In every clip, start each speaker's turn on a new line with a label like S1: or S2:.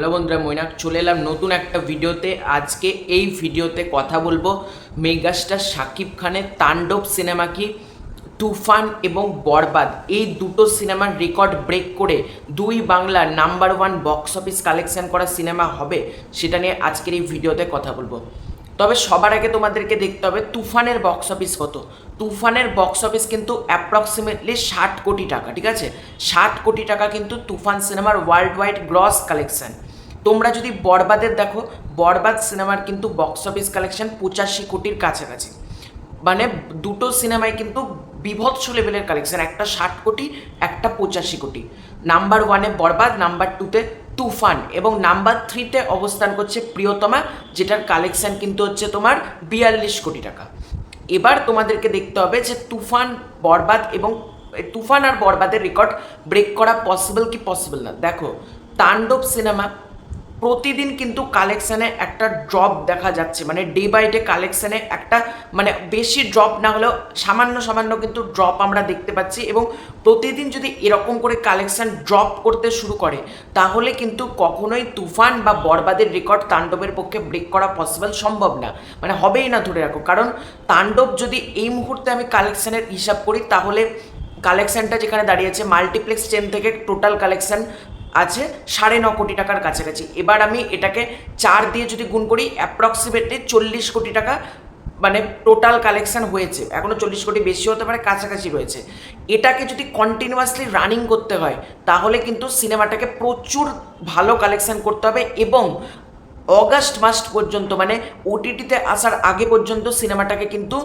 S1: Hello বন্ধুরা, মৈনাক চলে এলাম নতুন একটা ভিডিওতে। আজকে এই ভিডিওতে কথা বলব মেগাস্টার শাকিব খানের তাণ্ডব সিনেমা কি? তুফান এবং বরবাদ। এই দুটো সিনেমার রেকর্ড ব্রেক করে দুই বাংলার number one box office collection করা সিনেমা হবে, সেটা নিয়ে আজকের এই ভিডিওতে কথা বলব। তবে সবার আগে তোমাদেরকে দেখতে হবে, তুফানের বক্স অফিস কত? তুফানের বক্স অফিস কিন্তু অ্যাপ্রক্সিমেটলি ষাট কোটি টাকা, ঠিক আছে? ষাট কোটি টাকা কিন্তু তুফান সিনেমার ওয়ার্ল্ড ওয়াইড গ্রস কালেকশন তোমরা যদি বরবাদের দেখো, বরবাদ সিনেমার কিন্তু বক্স অফিস কালেকশন পঁচাশি কোটির কাছাকাছি। মানে দুটো সিনেমায় কিন্তু বিভৎস লেভেলের কালেকশন একটা ষাট কোটি, একটা পঁচাশি কোটি। নাম্বার ওয়ানে বরবাদ নাম্বার টুতে তুফান, এবং নাম্বার থ্রিতে অবস্থান করছে প্রিয়তমা, যেটার কালেকশন কিন্তু হচ্ছে তোমার বিয়াল্লিশ কোটি টাকা। এবার তোমাদেরকে দেখতে হবে যে তুফান, বরবাদ এবং তুফান আর বরবাদের রেকর্ড ব্রেক করা পসিবল কি পসিবল না। দেখো, তাণ্ডব সিনেমা প্রতিদিন কিন্তু কালেকশানে একটা ড্রপ দেখা যাচ্ছে। মানে ডে বাই ডে কালেকশানে একটা মানে বেশি ড্রপ না হলেও সামান্য সামান্য কিন্তু ড্রপ আমরা দেখতে পাচ্ছি এবং প্রতিদিন যদি এরকম করে কালেকশান ড্রপ করতে শুরু করে, তাহলে কিন্তু কখনোই তুফান বা বরবাদের রেকর্ড তাণ্ডবের পক্ষে ব্রেক করা পসিবল সম্ভব না। মানে হবেই না ধরে রাখো। কারণ তাণ্ডব যদি এই মুহূর্তে আমি কালেকশানের হিসাব করি, তাহলে কালেকশানটা যেখানে দাঁড়িয়েছে মাল্টিপ্লেক্স চেন থেকে টোটাল কালেকশান আছে সাড়ে ন কোটি টাকার কাছাকাছি। এবার আমি এটাকে চার দিয়ে যদি গুণ করি অ্যাপ্রক্সিমেটলি চল্লিশ কোটি টাকা মানে টোটাল কালেকশন হয়েছে। এখনও চল্লিশ কোটি বেশি হতে পারে, কাছাকাছি রয়েছে। এটাকে যদি কন্টিনিউয়াসলি রানিং করতে হয়, তাহলে কিন্তু সিনেমাটাকে প্রচুর ভালো কালেকশন করতে হবে এবং অগাস্ট মাস পর্যন্ত মানে ওটিটিতে আসার আগে পর্যন্ত সিনেমাটাকে কিন্তু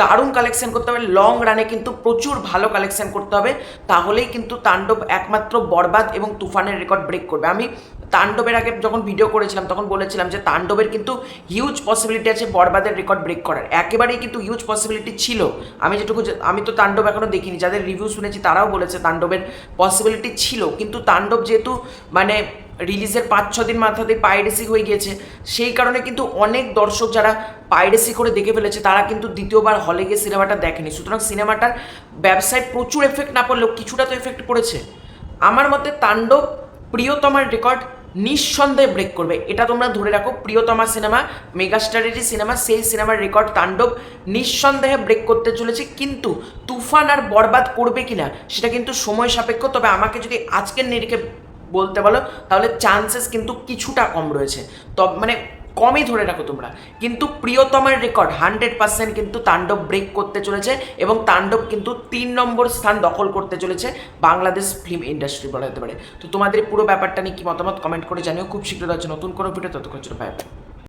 S1: দারুণ কালেকশন করতে হবে লং রানে কিন্তু প্রচুর ভালো কালেকশন করতে হবে, তাহলেই কিন্তু তাণ্ডব একমাত্র বরবাদ এবং তুফানের রেকর্ড ব্রেক করবে। আমি তাণ্ডবের আগে যখন ভিডিও করেছিলাম, তখন বলেছিলাম যে তাণ্ডবের কিন্তু হিউজ পসিবিলিটি আছে বরবাদের রেকর্ড ব্রেক করার। একেবারেই কিন্তু হিউজ পসিবিলিটি ছিল। আমি যেটুকু আমি তো তাণ্ডব এখনও দেখিনি, যাদের রিভিউ শুনেছি তারাও বলেছে তাণ্ডবের পসিবিলিটি ছিল। কিন্তু তাণ্ডব যেহেতু মানে রিলিজের পাঁচ, ছ দিন মাথাতে পাইরেসি হয়ে গিয়েছে। সেই কারণে কিন্তু অনেক দর্শক যারা পাইরেসি করে দেখে ফেলেছে, তারা কিন্তু দ্বিতীয়বার হলে গিয়ে সিনেমাটা দেখেনি। সুতরাং সিনেমাটার ব্যবসায় প্রচুর এফেক্ট না পড়লেও কিছুটা তো এফেক্ট পড়েছে। আমার মতে তাণ্ডব প্রিয়তমার রেকর্ড নিঃসন্দেহে ব্রেক করবে। এটা তোমরা ধরে রাখো, প্রিয়তমা সিনেমা মেগাস্টারেরই সিনেমা, সেই সিনেমার রেকর্ড তাণ্ডব নিঃসন্দেহে ব্রেক করতে চলেছে। কিন্তু তুফান আর বরবাদ করবে কিনা, সেটা কিন্তু সময় সাপেক্ষ। তবে আমাকে যদি আজকের নিরিখে বলতে বলো তাহলে চান্সেস কিন্তু কিছুটা কম রয়েছে। তবে মানে কমই ধরে রাখো তোমরা। কিন্তু প্রিয়তমের রেকর্ড হান্ড্রেড পার্সেন্ট কিন্তু তাণ্ডব ব্রেক করতে চলেছে এবং তাণ্ডব কিন্তু তিন নম্বর স্থান দখল করতে চলেছে বাংলাদেশ ফিল্ম ইন্ডাস্ট্রি বলা যেতে পারে। তো তোমাদের পুরো ব্যাপারটা নিয়ে কি মতামত? কমেন্ট করে জানিও। খুব শীঘ্র আছে নতুন কোনো ভিডিও ততক্ষণ বাই